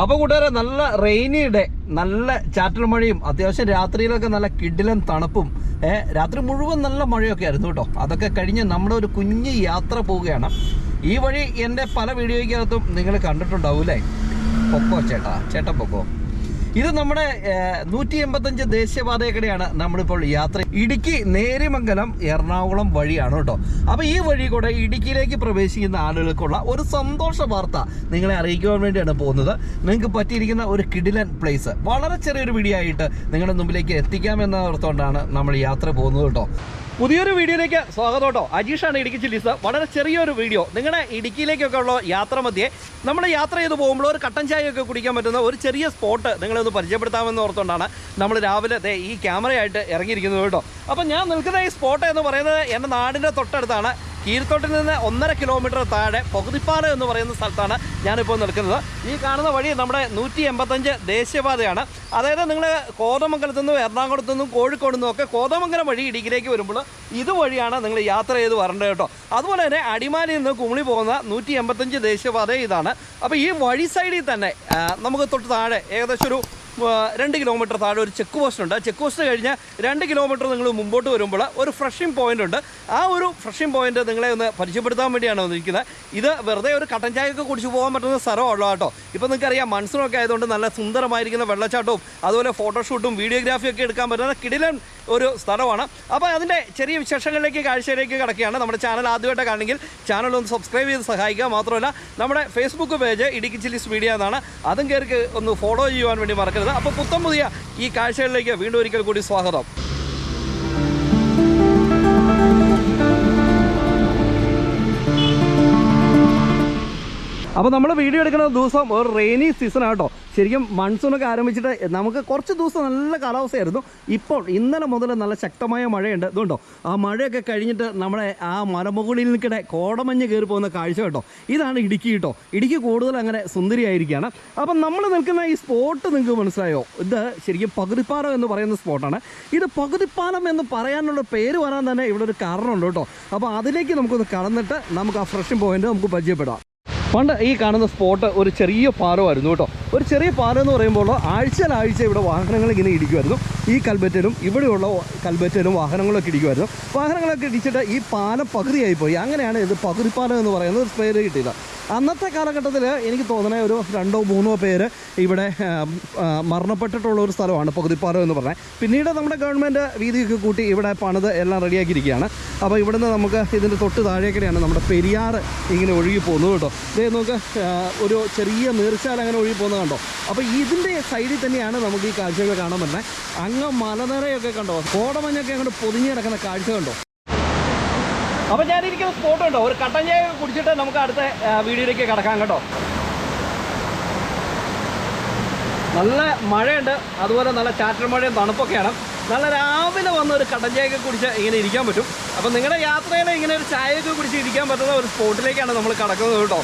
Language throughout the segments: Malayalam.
അപ്പൊ കൂട്ടുകാരെ നല്ല റെയിനി ഡേ നല്ല ചാറ്റൽ മഴയും അത്യാവശ്യം രാത്രിയിലൊക്കെ നല്ല കിടിലൻ തണുപ്പും രാത്രി മുഴുവൻ നല്ല മഴയൊക്കെ ആയിരുന്നു കേട്ടോ. അതൊക്കെ കഴിഞ്ഞ് നമ്മുടെ ഒരു കുഞ്ഞ് യാത്ര പോവുകയാണ്. ഈ വഴി എന്റെ പല വീഡിയോയ്ക്കകത്തും നിങ്ങൾ കണ്ടിട്ടുണ്ടാവും അല്ലേ? പൊക്കോ ചേട്ടാ? ചേട്ടൻ പൊക്കോ? ഇത് നമ്മുടെ നൂറ്റി എൺപത്തഞ്ച് ദേശീയപാതയൊക്കെയാണ് നമ്മളിപ്പോൾ യാത്ര. ഇടുക്കി നേരിമംഗലം എറണാകുളം വഴിയാണ് കേട്ടോ. അപ്പോൾ ഈ വഴി കൂടെ ഇടുക്കിയിലേക്ക് പ്രവേശിക്കുന്ന ആളുകൾക്കുള്ള ഒരു സന്തോഷ വാർത്ത നിങ്ങളെ അറിയിക്കുവാൻ വേണ്ടിയാണ് പോകുന്നത്. നിങ്ങൾക്ക് പറ്റിയിരിക്കുന്ന ഒരു കിടിലൻ പ്ലേസ് വളരെ ചെറിയൊരു വീഡിയോ ആയിട്ട് നിങ്ങളുടെ മുമ്പിലേക്ക് എത്തിക്കാമെന്ന ഓർത്തുകൊണ്ടാണ് നമ്മൾ യാത്ര പോകുന്നത് കേട്ടോ. പുതിയൊരു വീഡിയോയിലേക്ക് സ്വാഗതം കേട്ടോ. അജീഷാണ് ഇടുക്കി ചില്ലീസ് വളരെ ചെറിയൊരു വീഡിയോ. നിങ്ങളുടെ ഇടുക്കിയിലേക്കൊക്കെ ഉള്ള യാത്ര മധ്യേ നമ്മൾ യാത്ര ചെയ്ത് പോകുമ്പോൾ ഒരു കട്ടൻ ചായയൊക്കെ കുടിക്കാൻ പറ്റുന്ന ഒരു ചെറിയ സ്പോട്ട് നിങ്ങളെ നിങ്ങളൊന്ന് പരിചയപ്പെടുത്താമെന്ന് ഓർത്തുകൊണ്ടാണ് നമ്മൾ രാവിലെ ഈ ക്യാമറയായിട്ട് ഇറങ്ങിയിരിക്കുന്നത് കേട്ടോ. അപ്പം ഞാൻ നിൽക്കുന്ന ഈ സ്പോട്ട് എന്ന് പറയുന്നത് എന്റെ നാടിന്റെ തൊട്ടടുത്താണ്. കീഴ്ത്തോട്ടിൽ നിന്ന് ഒന്നര കിലോമീറ്റർ താഴെ പകുതിപ്പാറ എന്ന് പറയുന്ന സ്ഥലത്താണ് ഞാനിപ്പോൾ നിൽക്കുന്നത്. ഈ കാണുന്ന വഴി നമ്മുടെ നൂറ്റി എൺപത്തഞ്ച് ദേശീയപാതയാണ്. അതായത് നിങ്ങൾ കോതമംഗലത്തു നിന്നും എറണാകുളത്തു നിന്നും കോഴിക്കോട് നിന്നും ഒക്കെ കോതമംഗലം വഴി ഇടുക്കിയിലേക്ക് വരുമ്പോൾ ഇതുവഴിയാണ് നിങ്ങൾ യാത്ര ചെയ്ത് വരേണ്ടത് കേട്ടോ. അതുപോലെ തന്നെ അടിമാലിയിൽ നിന്ന് കുമിളി പോകുന്ന നൂറ്റി എൺപത്തഞ്ച് ദേശീയപാത ഇതാണ്. അപ്പോൾ ഈ വഴി സൈഡിൽ തന്നെ നമുക്ക് തൊട്ട് താഴെ ഏകദേശം ഒരു രണ്ട് കിലോമീറ്റർ താഴെ ഒരു ചെക്ക് പോസ്റ്റ് ഉണ്ട്. ആ ചെക്ക് പോസ്റ്റ് കഴിഞ്ഞ് രണ്ട് കിലോമീറ്റർ നിങ്ങൾ മുമ്പോട്ട് വരുമ്പോൾ ഒരു ഫ്രഷിംഗ് പോയിന്റ് ഉണ്ട്. ആ ഒരു ഫ്രഷിംഗ് പോയിന്റ് നിങ്ങളെ ഒന്ന് പരിചയപ്പെടുത്താൻ വേണ്ടിയാണ് വന്നിരിക്കുന്നത്. ഇത് വെറുതെ ഒരു കട്ടൻ ചായയൊക്കെ കുടിച്ച് പോകാൻ പറ്റുന്ന സ്ഥലമുള്ള കേട്ടോ. ഇപ്പോൾ നിങ്ങൾക്കറിയാം മൺസൂണൊക്കെ ആയതുകൊണ്ട് നല്ല സുന്ദരമായിരിക്കുന്ന വെള്ളച്ചാട്ടവും അതുപോലെ ഫോട്ടോഷൂട്ടും വീഡിയോഗ്രാഫിയൊക്കെ എടുക്കാൻ പറ്റുന്ന കിടിലൻ ഒരു സ്ഥലമാണ്. അപ്പോൾ അതിന്റെ ചെറിയ വിശേഷങ്ങളിലേക്ക് കാഴ്ചയിലേക്ക് കിടക്കുകയാണ്. നമ്മുടെ ചാനൽ ആദ്യമായിട്ട് കാണണമെങ്കിൽ ചാനൽ ഒന്ന് സബ്സ്ക്രൈബ് ചെയ്ത് സഹായിക്കുക. മാത്രമല്ല നമ്മുടെ Facebook page Idukki chillies media എന്നാണ്. അതും കയറി ഒന്ന് ഫോളോ ചെയ്യുവാൻ വേണ്ടി മറക്കരുത്. അപ്പോൾ പുത്തം പുതിയ ഈ കാഴ്ചകളിലേക്ക് വീണ്ടും ഒരിക്കൽ കൂടി സ്വാഗതം. അപ്പോൾ നമ്മൾ വീഡിയോ എടുക്കുന്ന ദിവസം ഒരു റെയിനി സീസൺ ആട്ടോ. ശരിക്കും മൺസൂണൊക്കെ ആരംഭിച്ചിട്ട് നമുക്ക് കുറച്ച് ദിവസം നല്ല കാലാവസ്ഥയായിരുന്നു. ഇപ്പോൾ ഇന്നലെ മുതൽ നല്ല ശക്തമായ മഴയുണ്ട്. ഇതുണ്ടോ? ആ മഴയൊക്കെ കഴിഞ്ഞിട്ട് നമ്മുടെ ആ മലമുകളിൽ നിൽക്കടെ കോടമഞ്ഞ് കയറി പോകുന്ന കാഴ്ച കേട്ടോ. ഇതാണ് ഇടുക്കി കേട്ടോ. ഇടുക്കി കൂടുതൽ അങ്ങനെ സുന്ദരിയായിരിക്കുകയാണ്. അപ്പം നമ്മൾ നിൽക്കുന്ന ഈ സ്പോട്ട് നിങ്ങൾക്ക് മനസ്സിലായോ? ഇത് ശരിക്കും പകുതിപ്പാലം എന്ന് പറയുന്ന സ്പോട്ടാണ് ഇത് പകുതിപ്പാലം എന്ന് പറയാനുള്ള പേര് വരാൻ തന്നെ ഇവിടെ ഒരു കാരണമുണ്ട് കേട്ടോ. അപ്പോൾ അതിലേക്ക് നമുക്കൊന്ന് കടന്നിട്ട് നമുക്ക് ആ ഫ്രഷ് പോയിന്റ് നമുക്ക് പരിചയപ്പെടാം. പണ്ട് ഈ കാണുന്ന സ്പോട്ട് ഒരു ചെറിയ പാറമായിരുന്നു കേട്ടോ. ഒരു ചെറിയ പാലം എന്ന് പറയുമ്പോൾ ആഴ്ചയിലാഴ്ച ഇവിടെ വാഹനങ്ങൾ ഇങ്ങനെ ഇടിക്കുമായിരുന്നു. ഈ കൽബറ്റിലും ഇവിടെയുള്ള കൽബറ്റിലും വാഹനങ്ങളൊക്കെ ഇടിക്കുമായിരുന്നു. വാഹനങ്ങളൊക്കെ ഇടിച്ചിട്ട് ഈ പാലം പകുതിയായി പോയി അങ്ങനെയാണ് ഇത് പകുതിപ്പാലം എന്ന് പറയുന്നത് പേര് കിട്ടിയത്. അന്നത്തെ കാലഘട്ടത്തിൽ എനിക്ക് തോന്നണ ഒരു രണ്ടോ മൂന്നോ പേര് ഇവിടെ മരണപ്പെട്ടിട്ടുള്ള ഒരു സ്ഥലമാണ് പകുതിപ്പാലം എന്ന് പറഞ്ഞാൽ പിന്നീട് നമ്മുടെ ഗവൺമെന്റ് വീതിയൊക്കെ കൂട്ടി ഇവിടെ പണിത് എല്ലാം റെഡിയാക്കിയിരിക്കുകയാണ്. അപ്പോൾ ഇവിടുന്ന് നമുക്ക് ഇതിന്റെ തൊട്ട് താഴേക്കടെയാണ് നമ്മുടെ പെരിയാർ ഇങ്ങനെ ഒഴുകി പോകുന്നത് കേട്ടോ ഇതേ നമുക്ക് ഒരു ചെറിയ നീർച്ചാൽ അങ്ങനെ ഒഴുകി പോകുന്നത് കണ്ടോ? അപ്പോൾ ഇതിന്റെ സൈഡിൽ തന്നെയാണ് നമുക്ക് ഈ കാഴ്ചകൾ കാണാൻ പറ്റുന്നത് അങ്ങ് മലനിരയൊക്കെ കണ്ടോ? കോടമഞ്ഞൊക്കെ അങ്ങോട്ട് പൊതിഞ്ഞു കിടക്കുന്ന കാഴ്ച കണ്ടോ? അപ്പോൾ ഞാനിരിക്കുന്ന സ്പോട്ട് ഉണ്ടോ? ഒരു കട്ടൻ ചായ കുടിച്ചിട്ട് നമുക്ക് അടുത്ത വീഡിയോയിലേക്ക് കിടക്കാം കേട്ടോ. നല്ല മഴയുണ്ട്. അതുപോലെ നല്ല ചാറ്റൽ മഴയും തണുപ്പൊക്കെയാണ്. നല്ല രാവിലെ വന്ന ഒരു കട്ടൻ ചായയൊക്കെ കുടിച്ച് ഇങ്ങനെ ഇരിക്കാൻ പറ്റും. അപ്പം നിങ്ങളുടെ യാത്രയിൽ ഇങ്ങനെ ഒരു ചായയൊക്കെ കുടിച്ച് ഇരിക്കാൻ പറ്റുന്ന ഒരു സ്പോട്ടിലേക്കാണ് നമ്മൾ കിടക്കുന്നത് കേട്ടോ.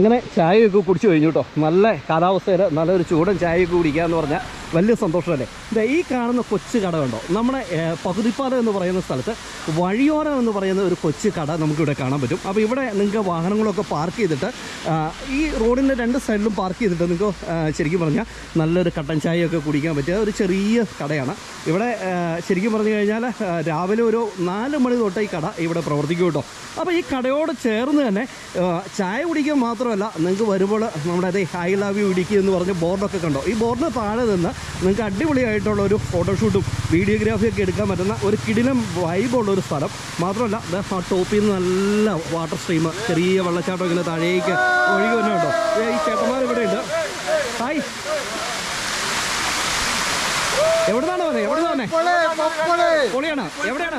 അങ്ങനെ ചായയൊക്കെ കുടിച്ചു കഴിഞ്ഞു കേട്ടോ നല്ല കാലാവസ്ഥയിൽ നല്ലൊരു ചൂടൻ ചായയൊക്കെ കുടിക്കുക എന്ന് പറഞ്ഞാൽ വലിയ സന്തോഷമല്ലേ? ഇതാ ഈ കാണുന്ന കൊച്ചു കട കണ്ടോ? നമ്മുടെ പകുതിപ്പാത എന്ന് പറയുന്ന സ്ഥലത്ത് വഴിയോരം എന്ന് പറയുന്ന ഒരു കൊച്ചു കട നമുക്കിവിടെ കാണാൻ പറ്റും. അപ്പോൾ ഇവിടെ നിങ്ങൾക്ക് വാഹനങ്ങളൊക്കെ പാർക്ക് ചെയ്തിട്ട് ഈ റോഡിന്റെ രണ്ട് സൈഡിലും പാർക്ക് ചെയ്തിട്ട് നിങ്ങൾക്ക് ശരിക്കും പറഞ്ഞാൽ നല്ലൊരു കട്ടൻ ചായയൊക്കെ കുടിക്കാൻ പറ്റിയ ഒരു ചെറിയ കടയാണ്. ഇവിടെ ശരിക്കും പറഞ്ഞു കഴിഞ്ഞാൽ രാവിലെ ഒരു നാല് മണി തൊട്ട് ഈ കട ഇവിടെ പ്രവർത്തിക്കും കേട്ടോ. അപ്പോൾ ഈ കടയോട് ചേർന്ന് തന്നെ ചായ കുടിക്കാൻ മാത്രമല്ല നിങ്ങൾക്ക് വരുമ്പോൾ നമ്മുടെ അതേ ഐ ലവ് യു ഇടുക്കി എന്ന് പറഞ്ഞ് ബോർഡൊക്കെ കണ്ടോ? ഈ ബോർഡിന് താഴെ നിന്ന് നിങ്ങൾക്ക് അടിപൊളിയായിട്ടുള്ള ഒരു ഫോട്ടോഷൂട്ടും വീഡിയോഗ്രാഫിയൊക്കെ എടുക്കാൻ പറ്റുന്ന ഒരു കിടിലം വൈബുള്ള ഒരു സ്ഥലം. മാത്രമല്ല ആ ടോപ്പിൽ നിന്ന് നല്ല വാട്ടർ സ്ട്രീം ചെറിയ വെള്ളച്ചാട്ടം ഇങ്ങനെ താഴേക്ക് ഒഴുകി വരുന്നുണ്ടോ കേട്ടോ. ഈ ചേട്ടന്മാർ ഇവിടെ ഉണ്ട്. ഹായ് എവിടുന്നാണ് പറയുന്നത് എവിടുന്നാണ് പൊളിയാണ്? എവിടെയാണ്?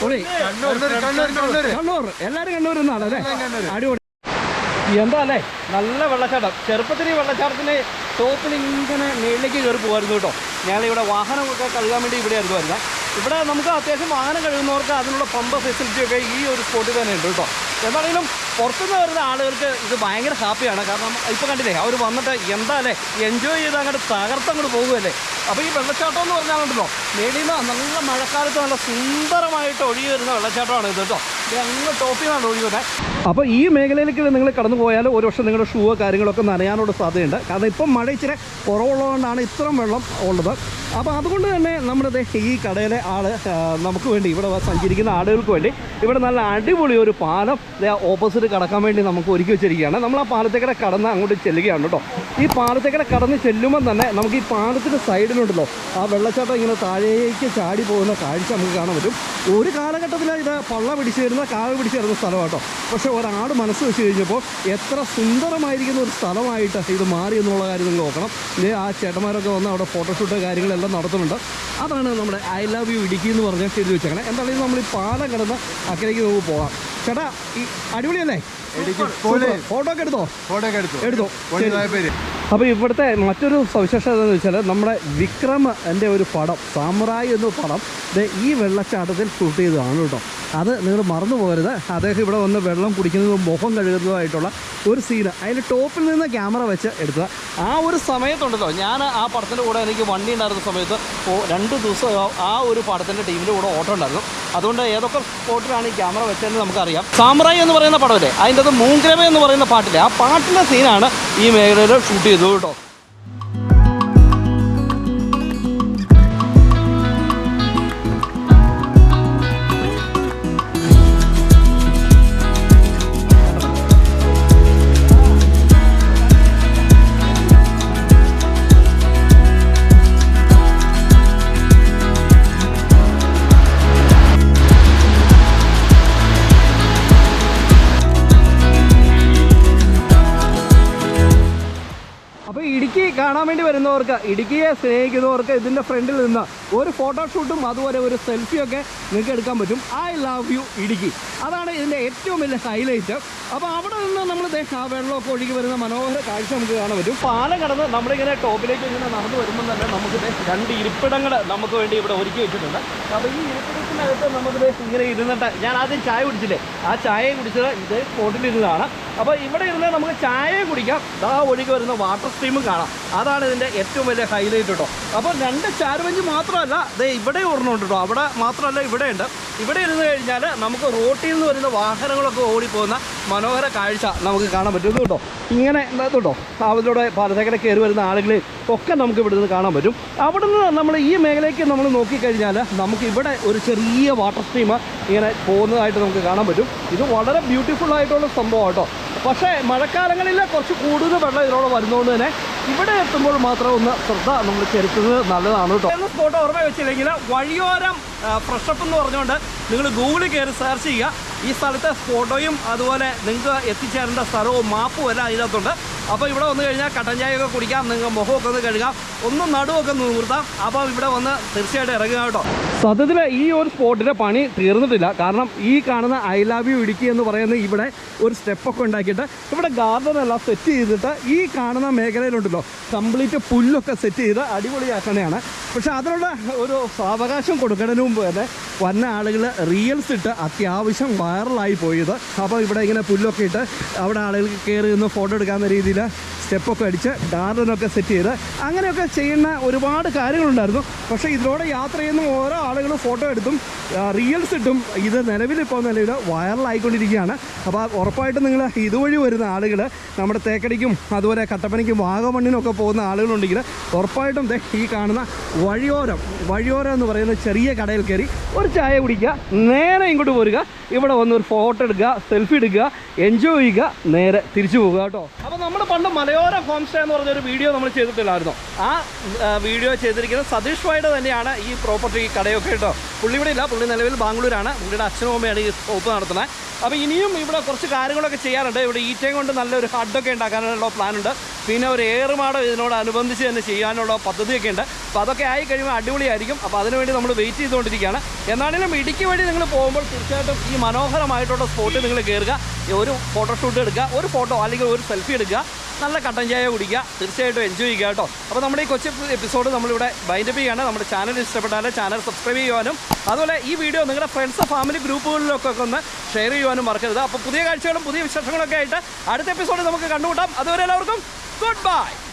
പൊളി കണ്ണൂർ. എല്ലാവരും കണ്ണൂർ നിന്നാണ് അല്ലേ? അടിപൊളി. എന്താ അല്ലേ? നല്ല വെള്ളച്ചാട്ടം. ചെറുപ്പത്തിൽ ഈ വെള്ളച്ചാട്ടത്തിന് ടോപ്പിൽ ഇങ്ങനെ മേളിലേക്ക് കയറി പോകുമായിരുന്നു കേട്ടോ. ഞങ്ങളിവിടെ വാഹനമൊക്കെ കഴുകാൻ വേണ്ടി ഇവിടെ ആയിരുന്നു വരുന്നത് ഇവിടെ നമുക്ക് അത്യാവശ്യം വാഹനം കഴുകുന്നവർക്ക് അതിനുള്ള പമ്പ് ഫെസിലിറ്റിയൊക്കെ ഈ ഒരു സ്പോട്ടിൽ തന്നെ ഉണ്ട് കേട്ടോ. എന്താണെങ്കിലും പുറത്തുനിന്ന് വരുന്ന ആളുകൾക്ക് ഇത് ഭയങ്കര ഹാപ്പിയാണ്. കാരണം ഇപ്പോൾ കണ്ടില്ലേ അവർ വന്നിട്ട് എന്താ അല്ലേ എൻജോയ് ചെയ്ത് അങ്ങോട്ട് തകർത്തങ്ങോട്ട് പോകുമല്ലേ അപ്പോൾ ഈ വെള്ളച്ചാട്ടം എന്ന് പറഞ്ഞാൽ ഉണ്ടല്ലോ മേളിൽ നിന്ന് നല്ല മഴക്കാലത്ത് നല്ല സുന്ദരമായിട്ട് ഒഴുകി വരുന്ന വെള്ളച്ചാട്ടമാണ് ഇത് കേട്ടോ. അങ്ങ് ടോപ്പിൽ നിന്നാണ് ഒഴുകി വരുന്നത് അപ്പോൾ ഈ മേഖലയിലേക്ക് നിങ്ങൾ കടന്നു പോയാൽ ഒരു വർഷം നിങ്ങളുടെ ഷൂവോ കാര്യങ്ങളൊക്കെ നനയാനുള്ള സാധ്യതയുണ്ട്. കാരണം ഇപ്പം മഴ ഇച്ചിരി കുറവുള്ളതുകൊണ്ടാണ് ഇത്രയും വെള്ളം ഉള്ളത്. അപ്പോൾ അതുകൊണ്ട് തന്നെ നമ്മുടെ ഈ കടയിലെ ആൾ നമുക്ക് വേണ്ടി ഇവിടെ സഞ്ചരിക്കുന്ന ആളുകൾക്ക് വേണ്ടി ഇവിടെ നല്ല അടിപൊളി ഒരു പാലം ഓപ്പോസിറ്റ് കടക്കാൻ വേണ്ടി നമുക്ക് ഒരുക്കി വെച്ചിരിക്കുകയാണ്. നമ്മൾ ആ പാലത്തേക്കടെ കടന്ന് അങ്ങോട്ട് ചെല്ലുകയാണ് കേട്ടോ. ഈ പാലത്തേക്കടെ കടന്ന് ചെല്ലുമ്പോൾ തന്നെ നമുക്ക് ഈ പാലത്തിന്റെ സൈഡിലുണ്ടല്ലോ ആ വെള്ളച്ചാട്ടം ഇങ്ങനെ താഴേക്ക് ചാടി പോകുന്ന കാഴ്ച നമുക്ക് കാണാൻ പറ്റും. ഒരു കാലഘട്ടത്തിൽ ഇത് പള്ള പിടിച്ചു വരുന്ന കാവ് പിടിച്ചു വരുന്ന സ്ഥലമാട്ടോ. പക്ഷേ ഒരാട് മനസ്സ് വെച്ച് കഴിഞ്ഞപ്പോൾ എത്ര സുന്ദരമായിരിക്കുന്ന ഒരു സ്ഥലമായിട്ട് ഇത് മാറി എന്നുള്ള കാര്യം നിങ്ങൾ നോക്കണം. ഇത് ആ ചേട്ടന്മാരൊക്കെ വന്ന് അവിടെ ഫോട്ടോഷൂട്ട് കാര്യങ്ങളെല്ലാം നടത്തുന്നുണ്ട്. അതാണ് നമ്മുടെ ഐ ലവ് യു ഇടുക്കി എന്ന് പറഞ്ഞ് എഴുതി വെച്ചേക്കണേ. എന്താണെങ്കിലും നമ്മൾ ഈ പാലം കിടന്ന് അക്കരയ്ക്ക് നമുക്ക് പോകാം. ചേട്ടാ ഈ അടിപൊളിയല്ലേ? ഫോട്ടോ ഒക്കെ എടുത്തോ? ഫോട്ടോ ഒക്കെ എടുത്തു. എടുത്തോ അപ്പോൾ ഇവിടുത്തെ മറ്റൊരു സവിശേഷത എന്ന് വെച്ചാൽ നമ്മുടെ വിക്രം എന്റെ ഒരു പടം സാമുറായി എന്ന പടം ഈ വെള്ളച്ചാട്ടത്തിൽ ഷൂട്ട് ചെയ്തതാണ് കേട്ടോ. അത് നിങ്ങൾ മറന്നു പോകരുത്. അദ്ദേഹം ഇവിടെ വന്ന് വെള്ളം കുടിക്കുന്നതും മുഖം കഴുകുന്നതുമായിട്ടുള്ള ഒരു സീന് അതിന്റെ ടോപ്പിൽ നിന്ന് ക്യാമറ വെച്ച് എടുത്തത്. ആ ഒരു സമയത്തുണ്ടല്ലോ ഞാൻ ആ പടത്തിന്റെ കൂടെ എനിക്ക് വണ്ടി ഉണ്ടായിരുന്ന സമയത്ത് രണ്ട് ദിവസം ആ ഒരു പടത്തിന്റെ ടീമിന്റെ കൂടെ ഓട്ടം ഉണ്ടായിരുന്നു. അതുകൊണ്ട് ഏതൊക്കെ സ്പോട്ടിലാണ് ഈ ക്യാമറ വെച്ചതെന്ന് നമുക്കറിയാം. സാമ്രായി എന്ന് പറയുന്ന പടമില്ലേ അതിന്റെ അത് മൂങ്ക്രമ എന്ന് പറയുന്ന പാട്ടില്ലേ ആ പാട്ടിന്റെ സീനാണ് ഈ മേഖലയിൽ ഷൂട്ട് ചെയ്തത് കേട്ടോ. കാണാൻ വേണ്ടി വരുന്നവർക്ക് ഇടുക്കിയെ സ്നേഹിക്കുന്നവർക്ക് ഇതിന്റെ ഫ്രണ്ടിൽ നിന്ന് ഒരു ഫോട്ടോഷൂട്ടും അതുപോലെ ഒരു സെൽഫിയൊക്കെ നിങ്ങൾക്ക് എടുക്കാൻ പറ്റും. I love you Idukki. അതാണ് ഇതിന്റെ ഏറ്റവും വലിയ ഹൈലൈറ്റ് അപ്പോൾ അവിടെ നിന്ന് നമ്മൾ ആ വെള്ളമൊക്കെ ഒഴുകി വരുന്ന മനോഹര കാഴ്ച നമുക്ക് കാണാൻ പറ്റും. പാലം കടന്ന് നമ്മളിങ്ങനെ ടോപ്പിലേക്ക് ഇങ്ങനെ നടന്നു വരുമ്പോൾ തന്നെ നമുക്ക് രണ്ട് ഇരിപ്പിടങ്ങൾ നമുക്ക് വേണ്ടി ഇവിടെ ഒരുക്കി വെച്ചിട്ടുണ്ട്. അപ്പോൾ ഈ ഇരിപ്പിടത്തിനകത്ത് നമുക്ക് ഇങ്ങനെ ഇരുന്നിട്ട് ഞാൻ ആദ്യം ചായ കുടിച്ചില്ലേ? ആ ചായ കുടിച്ചത് ഇതേ സ്പോട്ടിലിരുന്നതാണ് അപ്പോൾ ഇവിടെ ഇരുന്ന് നമുക്ക് ചായ കുടിക്കാം. ആ ഒഴുകി വരുന്ന വാട്ടർ സ്ട്രീമും കാണാം. അതാണ് ഇതിന്റെ ഏറ്റവും വലിയ ഹൈലൈറ്റ് കേട്ടോ അപ്പോൾ രണ്ട് ചാരുവഞ്ച് മാത്രമല്ല ഇവിടെ ഒരെണ്ണമുണ്ട് കേട്ടോ അവിടെ മാത്രമല്ല ഇവിടെ ഉണ്ട്. ഇവിടെ ഇരുന്ന് കഴിഞ്ഞാൽ നമുക്ക് റോട്ടിൽ നിന്ന് വരുന്ന വാഹനങ്ങളൊക്കെ ഓടിപ്പോകുന്ന മനോഹര കാഴ്ച നമുക്ക് കാണാൻ പറ്റും. കേട്ടോ ഇങ്ങനെ കേട്ടോ അതിലൂടെ പാലത്തേക്കര കയറി വരുന്ന ആളുകളെ ഒക്കെ നമുക്ക് ഇവിടെ നിന്ന് കാണാൻ പറ്റും. അവിടെ നിന്ന് നമ്മൾ ഈ മേഖലയ്ക്ക് നമ്മൾ നോക്കിക്കഴിഞ്ഞാൽ നമുക്ക് ഇവിടെ ഒരു ചെറിയ വാട്ടർ സ്ട്രീം ഇങ്ങനെ പോകുന്നതായിട്ട് നമുക്ക് കാണാൻ പറ്റും. ഇത് വളരെ ബ്യൂട്ടിഫുൾ ആയിട്ടുള്ള സംഭവം കേട്ടോ പക്ഷേ മഴക്കാലങ്ങളിൽ കുറച്ച് കൂടുതൽ വെള്ളം ഇതിനോട് വരുന്നതുകൊണ്ട് തന്നെ ഇവിടെ എത്തുമ്പോൾ മാത്രം ഒന്ന് ശ്രദ്ധ നമ്മൾ ചെലുത്തുന്നത് നല്ലതാണ് കേട്ടോ. സ്പോട്ട് ഓർമ്മ വെച്ചില്ലെങ്കിൽ വഴിയോരം ഫ്രഷപ്പ് എന്ന് പറഞ്ഞുകൊണ്ട് നിങ്ങൾ ഗൂഗിളിൽ കയറി സെർച്ച് ചെയ്യുക. ഈ സ്ഥലത്തെ ഫോട്ടോയും അതുപോലെ നിങ്ങൾക്ക് എത്തിച്ചേരേണ്ട സ്ഥലവും മാപ്പും എല്ലാം അതിനകത്തുണ്ട്. അപ്പോൾ ഇവിടെ വന്നു കഴിഞ്ഞാൽ കട്ടൻ ഒക്കെ കുടിക്കാം നിങ്ങൾക്ക് മുഖമൊക്കെ ഒന്ന് കഴുകാം. ഒന്ന് നടുവൊക്കെ നിർത്താം അപ്പോൾ ഇവിടെ വന്ന് തീർച്ചയായിട്ടും ഇറങ്ങുക കേട്ടോ. സത്യത്തിൽ ഈ ഒരു സ്പോട്ടിന്റെ പണി തീർന്നിട്ടില്ല. കാരണം ഈ കാണുന്ന ഐ ലവ് യു ഇടുക്കി എന്ന് പറയുന്ന ഇവിടെ ഒരു സ്റ്റെപ്പൊക്കെ ഉണ്ടാക്കിയിട്ട് ഇവിടെ ഗാർഡൻ എല്ലാം സെറ്റ് ചെയ്തിട്ട് ഈ കാണുന്ന മേഖലയിലുണ്ടല്ലോ. കംപ്ലീറ്റ് പുല്ലൊക്കെ സെറ്റ് ചെയ്ത് അടിപൊളിയാക്കണയാണ്. പക്ഷെ അതിനുള്ള ഒരു സാവകാശം കൊടുക്കുന്നതിന് മുമ്പ് തന്നെ വന്ന ആളുകൾ റീൽസ് ഇട്ട് അത്യാവശ്യം വൈറലായി പോയത്. അപ്പോൾ ഇവിടെ ഇങ്ങനെ പുല്ലൊക്കെ ഇട്ട് അവിടെ ആളുകൾക്ക് കയറി നിന്ന് ഫോട്ടോ എടുക്കാവുന്ന രീതിയിൽ Bismillah. സ്റ്റെപ്പൊക്കെ അടിച്ച് ഗാർഡനൊക്കെ സെറ്റ് ചെയ്ത് അങ്ങനെയൊക്കെ ചെയ്യുന്ന ഒരുപാട് കാര്യങ്ങളുണ്ടായിരുന്നു. പക്ഷേ ഇതിലൂടെ യാത്ര ചെയ്യുന്ന ഓരോ ആളുകളും ഫോട്ടോ എടുത്തും റീൽസ് ഇട്ടും ഇത് നിലവിലിപ്പോൾ നിലവിൽ വൈറലായിക്കൊണ്ടിരിക്കുകയാണ്. അപ്പോൾ ഉറപ്പായിട്ടും നിങ്ങൾ ഇതുവഴി വരുന്ന ആളുകൾ നമ്മുടെ തേക്കടിക്കും അതുപോലെ കട്ടപ്പനയ്ക്കും വാഗമണ്ണിനൊക്കെ പോകുന്ന ആളുകളുണ്ടെങ്കിൽ ഉറപ്പായിട്ടും ഈ കാണുന്ന വഴിയോരം വഴിയോരം എന്ന് പറയുന്ന ചെറിയ കടയിൽ കയറി ഒരു ചായ കുടിക്കുക നേരെ ഇങ്ങോട്ട് പോരുക ഇവിടെ വന്ന് ഒരു ഫോട്ടോ എടുക്കുക സെൽഫി എടുക്കുക എൻജോയ് ചെയ്യുക നേരെ തിരിച്ചു പോവുക കേട്ടോ. അപ്പോൾ നമ്മൾ പണ്ട് മലയോര ഹോം സ്റ്റേ എന്ന് പറഞ്ഞൊരു വീഡിയോ നമ്മൾ ചെയ്തിട്ടില്ലായിരുന്നു ആ വീഡിയോ ചെയ്തിരിക്കുന്നത് സതീഷ് ഭായിയുടെ തന്നെയാണ് ഈ പ്രോപ്പർട്ടി കടയൊക്കെ കേട്ടോ. പുള്ളി ഇവിടെ ഇല്ല. പുള്ളി നിലവിൽ ബാംഗ്ലൂരാണ്. പുള്ളിയുടെ അച്ഛനും അമ്മയാണ് ഈ ഷോപ്പ് നടത്തുന്നത്. അപ്പോൾ ഇനിയും ഇവിടെ കുറച്ച് കാര്യങ്ങളൊക്കെ ചെയ്യാറുണ്ട് ഇവിടെ ഈറ്റയും കൊണ്ട് നല്ലൊരു ഹഡൊക്കെ ഉണ്ടാക്കാനുള്ള പ്ലാനുണ്ട്. പിന്നെ ഒരു ഏറുമാടം ഇതിനോടനുബന്ധിച്ച് തന്നെ ചെയ്യാനുള്ള പദ്ധതിയൊക്കെ ഉണ്ട്. അപ്പോൾ അതൊക്കെ ആയി കഴിയുമ്പോൾ അടിപൊളിയായിരിക്കും. അപ്പോൾ അതിനുവേണ്ടി നമ്മൾ വെയിറ്റ് ചെയ്തുകൊണ്ടിരിക്കുകയാണ്. എന്നാണെങ്കിലും ഇടുക്കി വഴി നിങ്ങൾ പോകുമ്പോൾ തീർച്ചയായിട്ടും ഈ മനോഹരമായിട്ടുള്ള സ്പോട്ടിൽ നിങ്ങൾ കയറുക ഒരു ഫോട്ടോഷൂട്ട് എടുക്കുക ഒരു ഫോട്ടോ അല്ലെങ്കിൽ ഒരു സെൽഫി എടുക്കുക. നല്ല കട്ടൻ ചായ കുടിക്കുക. തീർച്ചയായിട്ടും എൻജോയ് ചെയ്യുക കേട്ടോ. അപ്പോൾ നമ്മുടെ ഈ കൊച്ചു എപ്പിസോഡ് നമ്മളിവിടെ ബൈൻഡപ്പ് ചെയ്യാണ് നമ്മുടെ ചാനൽ ഇഷ്ടപ്പെട്ടാൽ ചാനൽ സബ്സ്ക്രൈബ് ചെയ്യുവാനും അതുപോലെ ഈ വീഡിയോ നിങ്ങളുടെ ഫ്രണ്ട്സ് ഫാമിലി ഗ്രൂപ്പുകളിലൊക്കെ ഒന്ന് ഷെയർ ചെയ്യുവാനും മറക്കരുത്. അപ്പോൾ പുതിയ കാഴ്ചകളും പുതിയ വിശേഷങ്ങളൊക്കെ ആയിട്ട് അടുത്ത എപ്പിസോഡ് നമുക്ക് കണ്ടുകൂട്ടാം അതുവരെ എല്ലാവർക്കും ഗുഡ് ബൈ